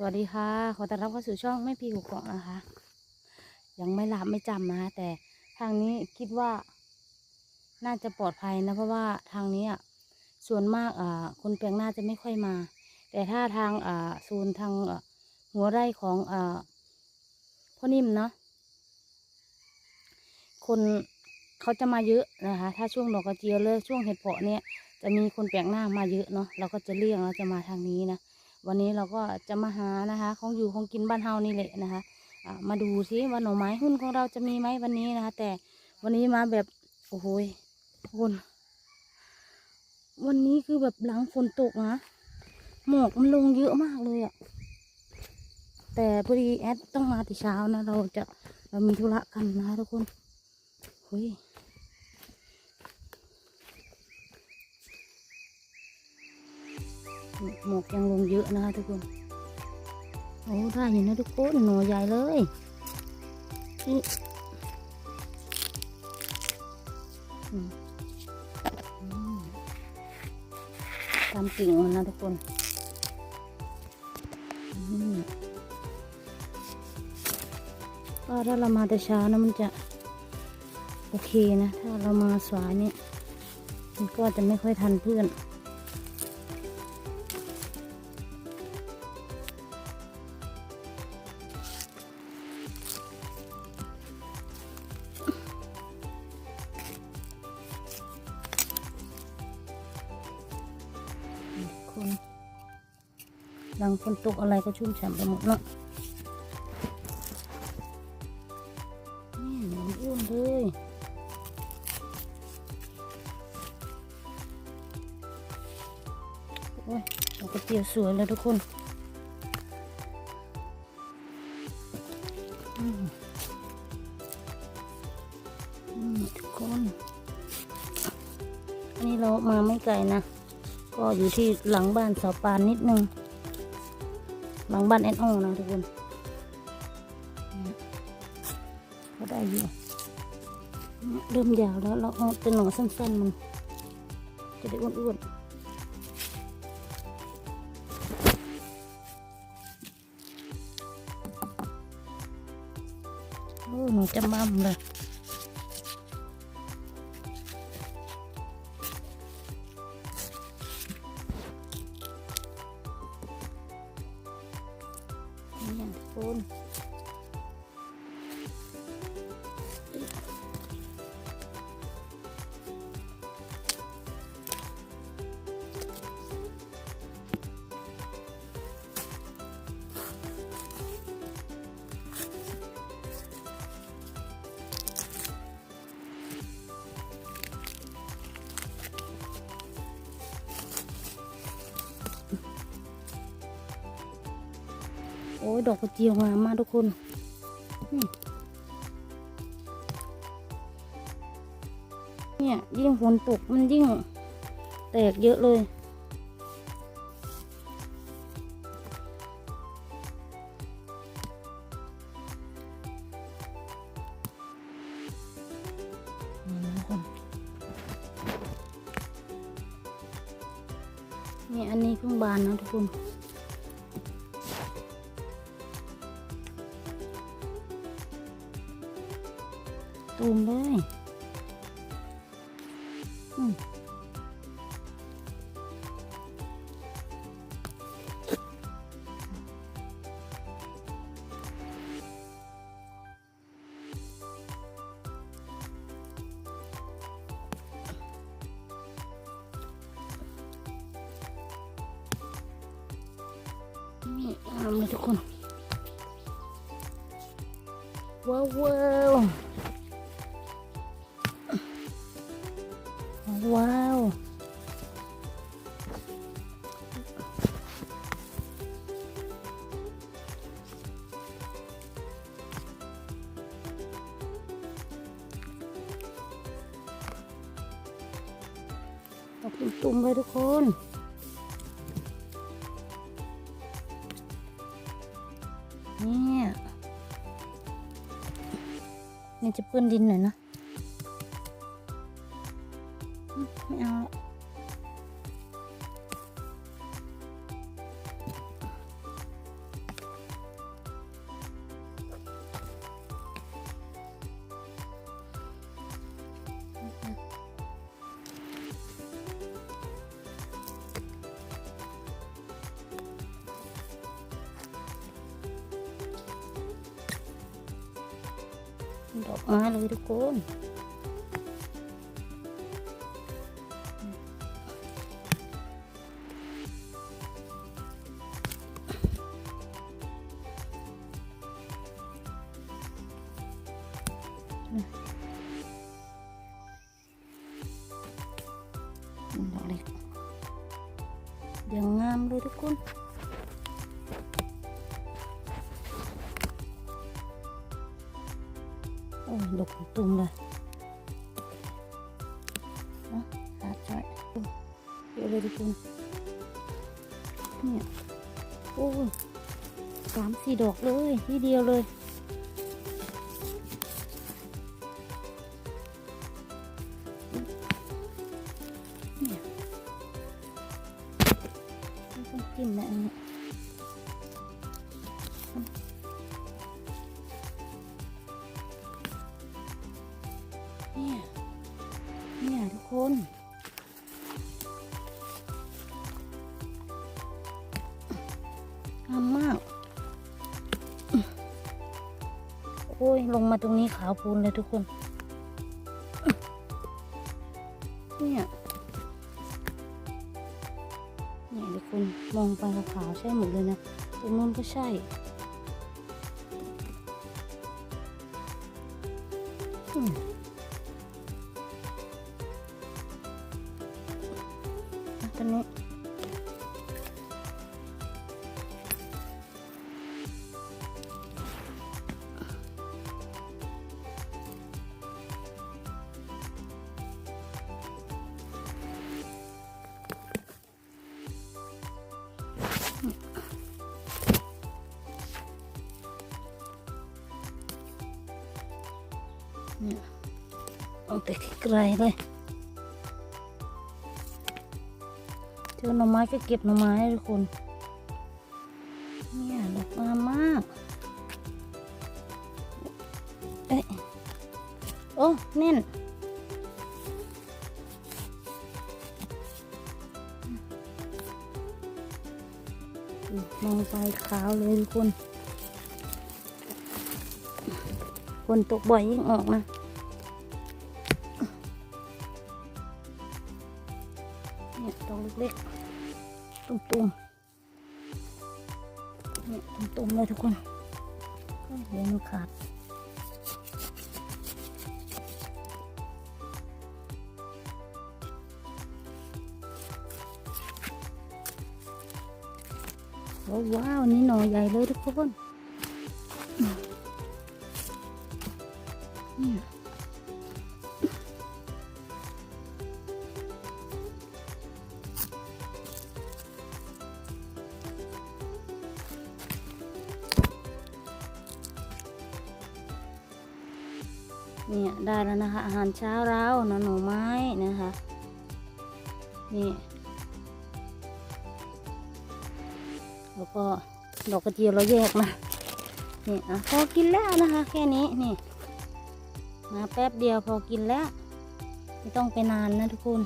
สวัสดีค่ะ ขอต้อนรับเข้าสู่ช่องไม่พีกุกเกาะนะคะ ยังไม่หลับไม่จำนะคะแต่ทางนี้คิดว่าน่าจะปลอดภัยนะ เพราะว่าทางนี้อะส่วนมากอ่าคนแปลงหน้าจะไม่ค่อยมา แต่ถ้าทางอ่าโซนทางหัวไร่ของอ่าพ่อนิ่มเนาะคนเขาจะมาเยอะนะคะ ถ้าช่วงดอกกระเจียวเลยช่วงเห็ดเพาะเนี่ยจะมีคนแปลกหน้ามาเยอะเนาะเราก็จะเลี่ยงเราจะมาทางนี้นะ วันนี้เราก็จะมาหานะคะของอยู่ของกินบ้านเฮานี่แหละนะคะมาดูซิว่าหน่อไม้หุ้นของเราจะมีไหมวันนี้นะคะ แต่วันนี้มาแบบโอ้โหคุณวันนี้คือแบบหลังฝนตกนะหมอกมันลงเยอะมากเลยอะแต่พอดีแอดต้องมาแต่เช้านะ เราจะเรามีธุระกันนะคะทุกคนเฮ้ย หมวกยังลงเยอะนะคะทุกคน โอ้ได้อยู่นะทุกคนหน่อใหญ่เลยนี่ตามกิ่งมันนะทุกคนก็ถ้าเรามาแต่เช้านะมันจะโอเคนะ ถ้าเรามาสายเนี่ยมันก็จะไม่ค่อยทันเพื่อน คนหลังฝนตกอะไรก็ชุ่มฉ่ำไปหมดเนาะนี่หนูอ้วนเลยโอ้ยดอกกระเจียวสวยเลยทุกคนอืมทุกคน อันนี้เรามาไม่ไกลนะ ก็อยู่ที่หลังบ้านสาปานนิดนึง หลังบ้านแอนโอนะทุกคนเนี่ยก็ได้อยู่เนี่ยเริ่มยาวแล้วเราเอาเป็นหน่อสั้นๆมัน จะได้อ้วนๆโอ้หนูจะมั่มเลย อ้ยดอกกระเจียวงามมากทุกคนเนี่ยยิ่งฝนตกมันยิ่งแตกเยอะเลย นี่นะทุกคนนี่อันนี้เพิ่งบานนะทุกคน ตูมเลยอืมนี่งามเลยทุกคนว้าวว้าวว้ ตุ่มๆเลยทุกคนเนี่ยเนี่ยจะเปื้อนดินหน่อยนะ ดอกไม้เลยทุกคนดอกเล็กยังงามเลยทุกคน โอ้ยดกตุ่มเลยนะหาจ่อยเยอะ งามมาก โอ้ย ลงมาตรงนี้ขาวพูนเลยทุกคน เนี่ยเนี่ยทุกคนมองไปขาวๆใช่หมดเลยนะตรงนู้นก็ใช่อืมตอนนี้ เนี่ยเอาแต่ไกลเลยเจอหน่อไม้ก็เก็บหน่อไม้ทุกคนเนี่ยดอกงามมากเอ๊ะโอ้แน่นมองไปขาวเลยทุกคน ฝนตกบ่อยยิ่งออกนะเนี่ยดอกเล็กๆตุ่มๆเนี่ยตุ่มๆเลยทุกคนเดี๋ยวมันขาดว้วว้าวนี่หน่อใหญ่เลยทุกคน เนี่ยได้แล้วนะคะ อาหารเช้าเรานะหน่อไม้นะคะ นี่แล้วก็ดอกกระเจียวเราแยกมานี่อะพอกินแล้วนะคะ แค่นี้นี่มาแป๊บเดียวพอกินแล้ว ไม่ต้องไปนานนะทุกคน